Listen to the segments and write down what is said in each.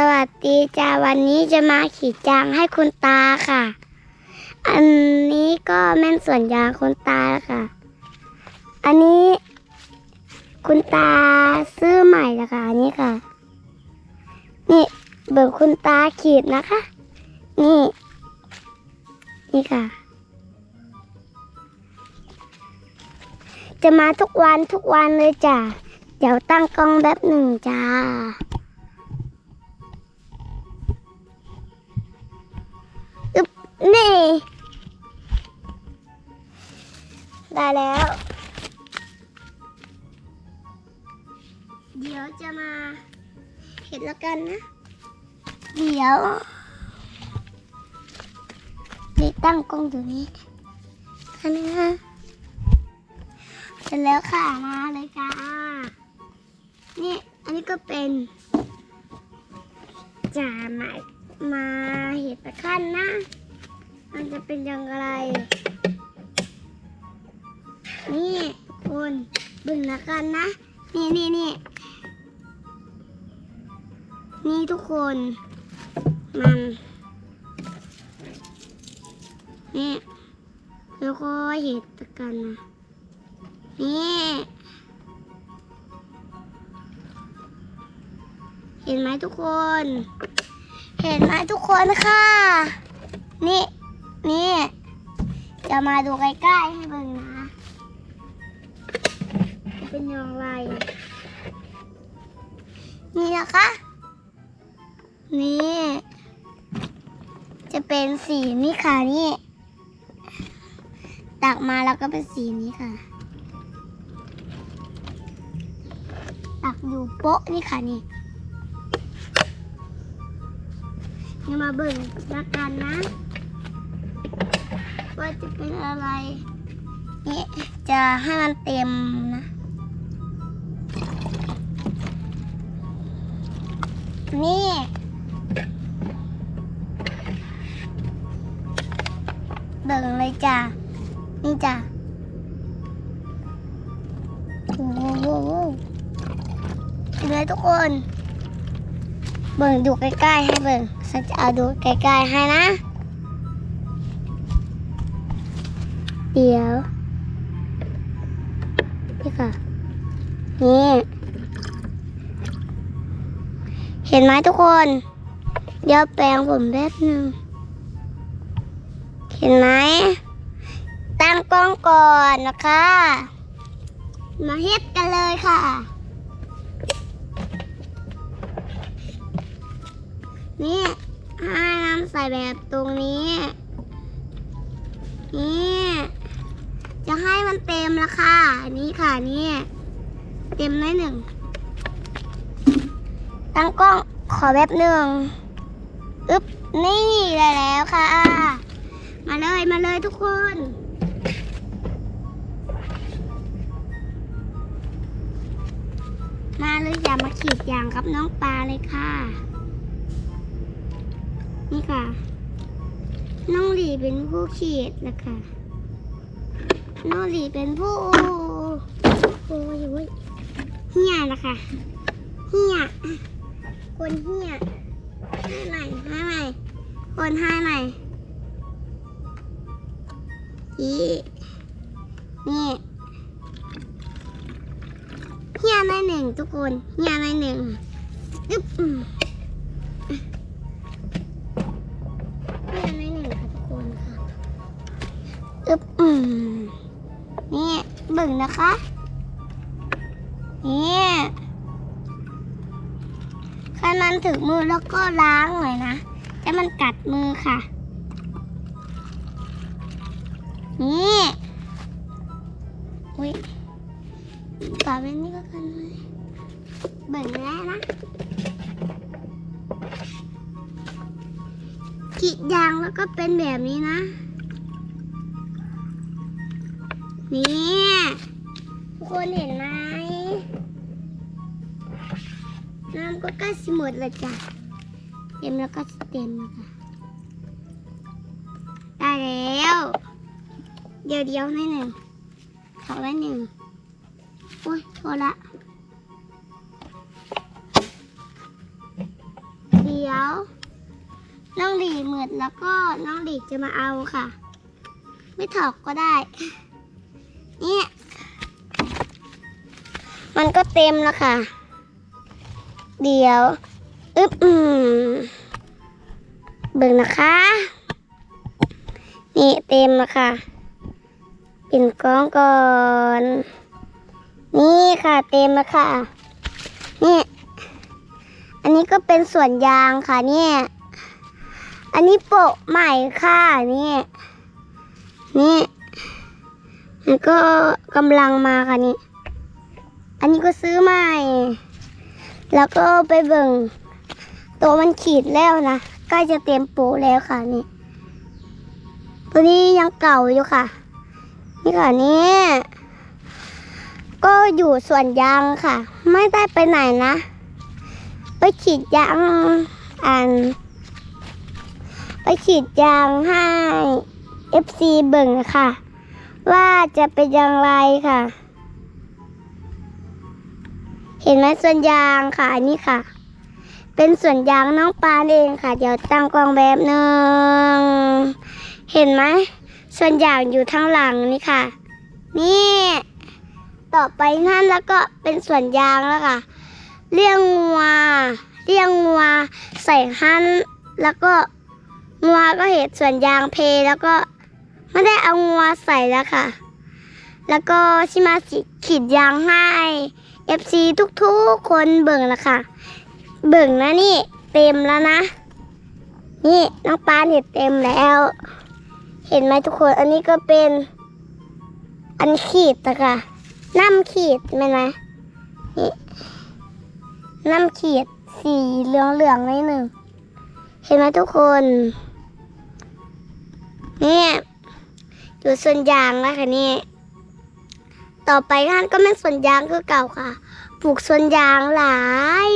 สวัสดีจ้าวันนี้จะมาขีดจางให้คุณตาค่ะ อันนี้ก็แม่นส่วนยางคุณตาค่ะ อันนี้ คุณตาซื้อใหม่ละค่ะอันนี้ค่ะ นี่เบิกคุณตาขีดนะคะ นี่ นี่ค่ะ จะมาทุกวันทุกวันเลยจ้ะเดี๋ยวตั้งกล้องแบบหนึ่งจ้า ได้แล้ว เดี๋ยวจะมาเห็นแล้วกันนะ เดี๋ยวนี่ตั้งกล้องอยู่นี้คันนะเสร็จแล้วค่ะมาเลยจ้านี่อันนี้ก็เป็นจ่าหมายมาเห็ดตะขั้นนะ มันจะเป็นอย่างไร นี่คุณบึงละกันนะ นี่นี่นี่นี่ทุกคน มัน นี่ แล้วก็เห็ดกันนะ นี่เห็นไหมทุกคน เห็นไหมทุกคนค่ะ นี่ นี่ จะมาดูใกล้ๆให้เบิ่งนะ เป็นอย่างไร นี่นะคะ นี่ จะเป็นสีนี้ค่ะนี่ ตักมาแล้วก็เป็นสีนี้ค่ะ ตักอยู่โป๊ะนี่ค่ะนี่นี่มาเบิ่งละกันนะ ว่าจะเป็นอะไรนี่จะให้มันเต็มนะ นี่เบิ่งเลยจ้ะ นี่จ้ะโอ้โหเห็นไหมทุกคน เบิ่งดูใกล้ๆให้เบิ่งฉันจะเอาดูใกล้ๆให้นะ เดี๋ยวนี่ค่ะนี่เห็นไหมทุกคน เดี๋ยวแปลงผมแป๊บหนึงเห็นไหมตั้งกล้องก่อนนะคะ มาเฮ็ดกันเลยค่ะ นี่ให้น้ำใส่แบบตรงนี้ นี่ ให้มันเต็มแล้วค่ะนนี้ค่ะนี่เต็มได้หนึ่งตั้งกล้องขอแบบหนึ่งอึ๊บนี่ได้แล้วค่ะ มาเลยมาเลยทุกคนมาเลยอย่ามาขีดยางกับน้องปลาเลยค่ะ นี่ค่ะ น้องหลีเป็นผู้ขีดนะคะ น้องหลีเป็นผู้โอ้ยโอ้ยเฮียนะคะเฮียคนเฮียให้ใหม่ให้ใหม่คนให้ใหม่อีนี่เฮียในหนึ่งทุกคนเฮียในหนึ่งอึ๊บเฮียในหนึ่งค่ะทุกคนค่ะอึ๊บอืม เบิ่งนะคะนี่ให้มันถึงมือแล้วก็ล้างหน่อยนะให้มันกัดมือค่ะ นี่อุ้ยปาเป็นนี่ก็กันเลยเบิ่งแน่นะกรีดยางแล้วก็เป็นแบบนี้นะ นี่ คนเห็นไหมน้ำก็ใกล้สิหมดแล้วจ้ะเต็มแล้วก็เต็มแล้วค่ะได้แล้ว เดี๋ยวเดียวให้หนึ่งขอไว้หนึ่งโอ้ยโทษละดีดี๋ยว น้องหลีหมืดแล้วก็น้องหลีจะมาเอาค่ะ ไม่ถอกก็ได้ เนี่ย มันก็เต็มแล้วค่ะ เดี๋ยวอึ๊บอืมเบิ่งนะคะ นี่เต็มแล้วค่ะปิ่นกล้องก่อน นี่ค่ะเต็มแล้วค่ะ นี่ อันนี้ก็เป็นส่วนยางค่ะเนี่ย อันนี้โปะใหม่ค่ะนี่ นี่มันก็กำลังมาค่ะนี่ นนี้ก็ซื้อใหม่ แล้วก็ไปเบิ่งตัวมันขีดแล้วนะใกล้จะเต็มปะแล้วค่ะนี่ ตัวนี้ยังเก่าอยู่ค่ะ นี่ค่ะนี่ก็อยู่ส่วนยางค่ะ ไม่ได้ไปไหนนะ ไปฉีดยางอัน ไปฉีดยางให้ FC เบิ่งค่ะ ว่าจะเป็นอย่างไรค่ะ เห็นไหมส่วนยางค่ะอันนี้ค่ะ เป็นส่วนยางน้องปานเองค่ะ เดี๋ยวตั้งกล้องแบบหนึ่งเห็นไหมส่วนยางอยู่ทางหลังนี่ค่ะ นี่ ต่อไปนั่นแล้วก็เป็นส่วนยางแล้วค่ะ เลี้ยงงัวเลี้ยงงัวใส่หั่นแล้วก็งัวก็เห็นส่วนยางเพแล้วก็ไม่ได้เอางัวใส่แล้วค่ะ แล้วก็ชิมาสิขีดยางให้ FC ทุกๆคนเบิ่งล้วค่ะ เบิ่งนะนี่เต็มแล้วนะ นี่น้องปานเห็นเต็มแล้ว เห็นไหมทุกคน อันนี้ก็เป็นอันขีดนะคะน้ำขีดไหมนะนี่น้ำขีดสีเหลืองเหลืองนิดหนึ่ง เห็นไหมทุกคน เนี่ยอยู่ส่วนยางแล้วค่ะนี่ ต่อไปท่านก็เป็นส่วนยางคือเก่าค่ะ ปลูกสวนยางหลาย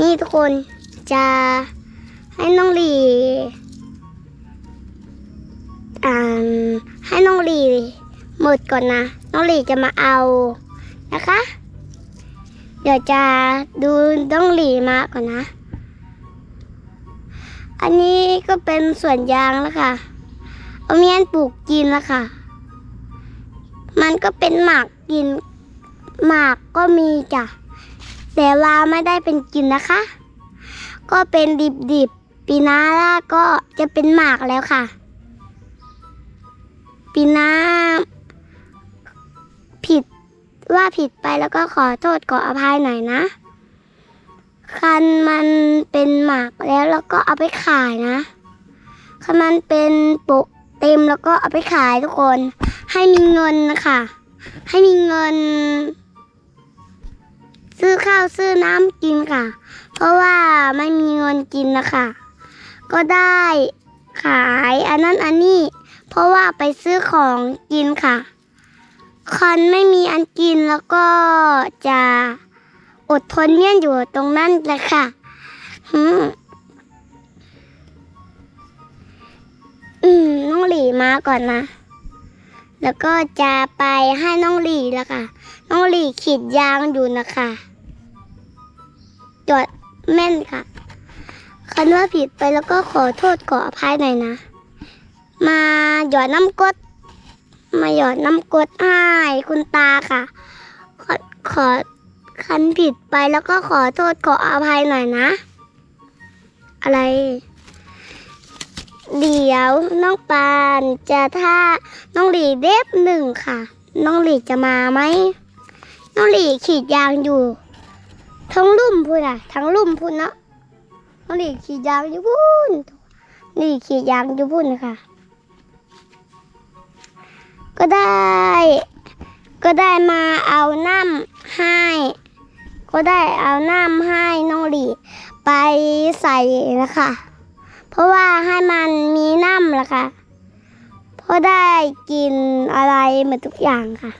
นี่ทุกคนจะให้น้องหลีอ่าให้น้องหลีหมดก่อนนะ น้องหลีจะมาเอานะคะ เดี๋ยวจะดูน้องหลีมาก่อนนะ อันนี้ก็เป็นสวนยางแล้วค่ะ เอาเมียนปลูกกินแล้วค่ะ มันก็เป็นหมากกิน หมากก็มีจ้ะ แต่ว่าไม่ได้เป็นกินนะคะ ก็เป็นดิบๆปีหน้าล่าก็จะเป็นหมากแล้วค่ะปีหน้าผิดว่าผิดไปแล้วก็ขอโทษขออภัยหน่อยนะคันมันเป็นหมากแล้วแล้วก็เอาไปขายนะคันมันเป็นโปะเต็มแล้วก็เอาไปขายทุกคน ให้มีเงินนะคะให้มีเงิน ซื้อข้าวซื้อน้ำกินค่ะ เพราะว่าไม่มีเงินกินนะคะ ก็ได้ขายอันนั้นอันนี้ เพราะว่าไปซื้อของกินค่ะคันไม่มีอันกินแล้วก็จะอดทนเนี่ยอยู่ตรงนั้นแหละค่ะอืมอืมน้องหลีมาก่อนนะ แล้วก็จะไปให้น้องหลีแล้วค่ะ น้องหลีขีดยางอยู่นะคะจดแม่นค่ะคันว่าผิดไปแล้วก็ขอโทษขออภัยหน่อยนะ มาหยอดน้ำกด มาหยอดน้ำกดให้คุณตาค่ะ ขอขอคันผิดไปแล้วก็ขอโทษขออภัยหน่อยนะ อะไร เดี๋ยวน้องปานจะถ้าน้องหลีเด็บหนึ่งค่ะ น้องหลีจะมาไหมน้องหลีขีดยางอยู่ ทั้งลุ่มพูนอะทั้งลุ่มพูนเนาะน้องหลีขีดยางอยู่พูนหลีขีดยางอยู่พูนค่ะ ก็ได้ ก็ได้มาเอาน้ำให้ก็ได้เอาน้ำให้น้องหลีไปใส่นะคะ เพราะว่าให้มันมีน้ำละค่ะ เพราะได้กินอะไรหมดทุกอย่างค่ะ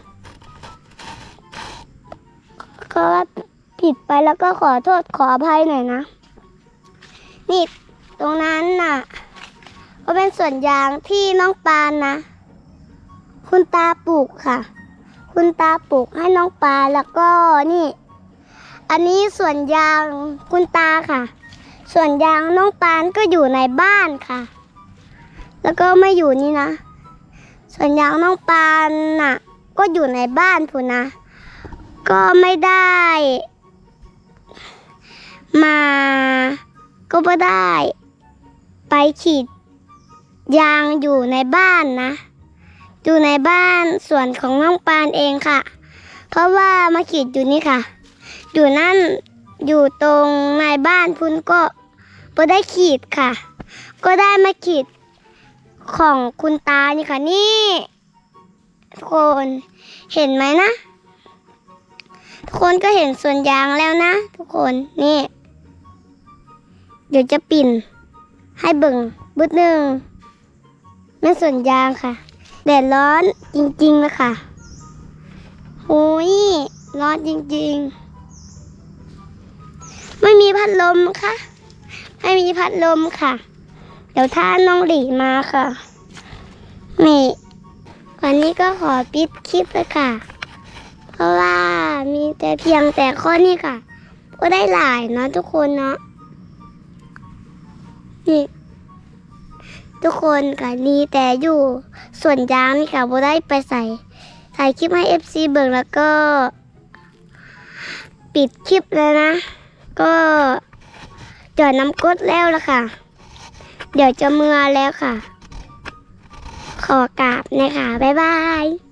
ก็ผิดไปแล้วก็ขอโทษขออภัยหน่อยนะ นี่ตรงนั้นน่ะ ก็เป็นส่วนยางที่น้องปานนะ คุณตาปลูกค่ะ คุณตาปลูกให้น้องปลาแล้วก็นี่ อันนี้ส่วนยางคุณตาค่ะ ส่วนยางน้องปานก็อยู่ในบ้านค่ะ แล้วก็ไม่อยู่นี่นะ ส่วนยางน้องปานน่ะ ก็อยู่ในบ้านพูนะ ก็ไม่ได้ มา ก็ไม่ได้ ไปขีดยางอยู่ในบ้านนะ อยู่ในบ้านส่วนของน้องปานเองค่ะ เพราะว่ามาขีดอยู่นี่ค่ะ อยู่นั่นอยู่ตรงในบ้านพุนก็ บ่ได้ขีดค่ะ ก็ได้มาขีดของคุณตานี่ค่ะนี่ทุกคนเห็นไหมนะ ทุกคนก็เห็นส่วนยางแล้วนะ ทุกคนนี่ เดี๋ยวจะปิ่น ให้เบิ่งบึดหนึ่งไม่ส่วนยางค่ะแดดร้อนจริงๆเลยค่ะโอ้ยร้อนจริงๆ ไม่มีพัดลมค่ะ ไม่มีพัดลมค่ะ เดี๋ยวถ้าน้องหลีมาค่ะ นี่ วันนี้ก็ขอปิดคลิปเลยค่ะ เพราะว่ามีแต่เพียงแต่ข้อนี้ค่ะ ก็ได้หลายเนาะทุกคนเนาะ นี่ทุกคนค่ะนี่แต่อยู่ส่วนยางนี่ค่ะโบได้ไปใส่ถ่ายคลิปให้ FC เบิ่งแล้วก็ ปิดคลิปแล้วนะ ก็ จอดน้ำกดแล้วละค่ะ เดี๋ยวจะเมื่อแล้วค่ะ ขอกราบนะคะ บ๊ายบาย